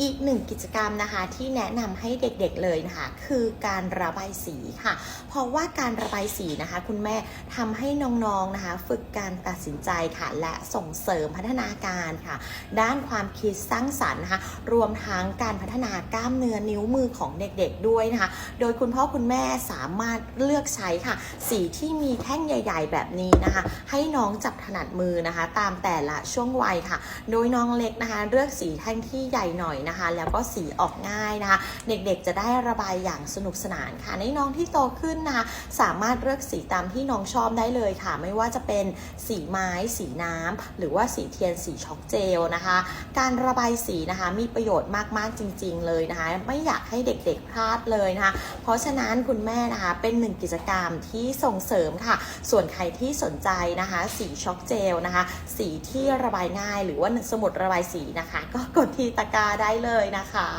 อีกหนึ่งกิจกรรมนะคะที่แนะนำให้เด็กๆเลยนะคะ คือการระบายสีค่ะ เพราะว่าการระบายสีนะคะ คุณแม่ทำให้น้องๆนะคะ ฝึกการตัดสินใจค่ะ และส่งเสริมพัฒนาการค่ะ ด้านความคิดสร้างสรรค์นะคะรวมทั้งการพัฒนากล้ามเนื้อนิ้วมือของเด็กๆด้วยนะคะ โดยคุณพ่อคุณแม่สามารถเลือกใช้ค่ะ สีที่มีแท่งใหญ่ ๆ แบบนี้นะคะ ให้น้องจับถนัดมือนะคะ ตามแต่ละช่วงวัยค่ะ โดยน้องเล็กนะคะ เลือกสีแท่งที่ใหญ่หน่อยนะคะ แล้วก็สีออกง่ายนะคะ เด็กๆจะได้ระบายอย่างสนุกสนานค่ะ ในน้องที่โตขึ้นนะคะ สามารถเลือกสีตามที่น้องชอบได้เลยค่ะ ไม่ว่าจะเป็นสีไม้ สีน้ำหรือว่าสีเทียนสีช็อกเจลนะคะ การระบายสีนะคะมีประโยชน์มากๆจริง ๆ เลยนะคะ ไม่อยากให้เด็กๆพลาดเลยนะคะ เพราะฉะนั้นคุณแม่นะคะเป็นหนึ่งกิจกรรมที่ส่งเสริมค่ะ ส่วนใครที่สนใจนะคะ สีช็อกเจลนะคะ สีที่ระบายง่าย หรือว่าสมุดระบายสีนะคะ ก็กดที่ตะกร้าได้เลยนะคะ